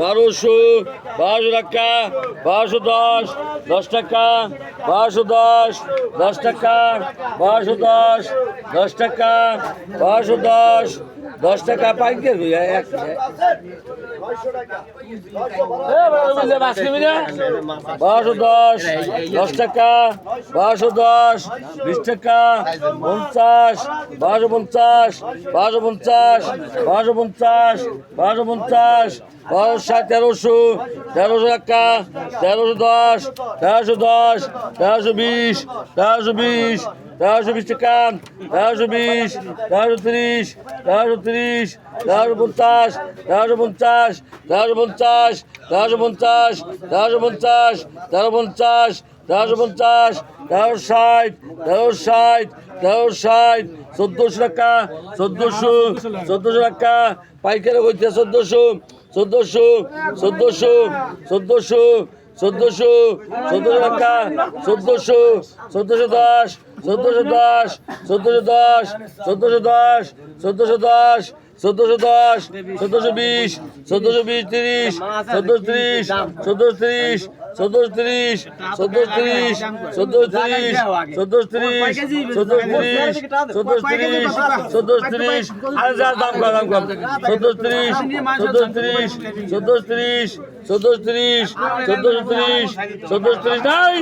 বারোশো বারোশো টাকা, বারোশো দশ দশ টাকা, বারোশো দশ দশ টাকা, বারোশো দশ দশ টাকা, বারোশো দশ দশ টাকা এক বারোশো দশ দশ টাকা, বারোশো দশ, বিশ টাকা, পঞ্চাশ, বারোশো পঞ্চাশ বারোশো পঞ্চাশ বারোশো পঞ্চাশ বারোশো পঞ্চাশ বারোশো ষাট তেরোশো তেরোশো টাকা তেরোশো দশ তেরোশো দশ তেরোশো বিশ তেরোশো বিশ তেরোশো বিশ টাকা তেরোশো বিশ তেরোশো তিরিশ তেরোশো তিরিশ তেরোশো পঞ্চাশ তেরোশো পঞ্চাশ তেরোশো পঞ্চাশ তেরোশো পঞ্চাশ তেরোশো পঞ্চাশ তেরো পঞ্চাশ তেরোশো পঞ্চাশ তেরোশো ষাট তেরোশো ষাট তেরোশো ষাট চোদ্দোশো টাকা চোদ্দোশো চোদ্দোশো টাকা পাইকারি হইতে চোদ্দোশো চোদ্দোশো, চোদ্দশো চোদ্দশো চোদ্দশো চোদ্দশো টাকা, চোদ্দশো চোদ্দশো দশ চোদ্দশো দশ চোদ্দশো দশ চোদ্দশো দশ চোদ্দশো দশ চোদ্দোশো দশ চোদ্দোশো বিশ চোদ্দোশো বিশ তিরিশ চোদ্দোশো তিরিশ চোদ্দোশো তিরিশ চোদ্দোশো তিরিশ চোদ্দোশো তিরিশ চোদ্দোশো তিরিশ চোদ্দোশো তিরিশ চোদ্দোশো তিরিশ চোদ্দোশো তিরিশ চোদ্দোশো তিরিশ আরে যা দাম কম দাম কম চোদ্দোশো তিরিশ চোদ্দোশো তিরিশ চোদ্দোশো তিরিশ চোদ্দোশো তিরিশ চোদ্দোশো তিরিশ চোদ্দোশো তিরিশ নাই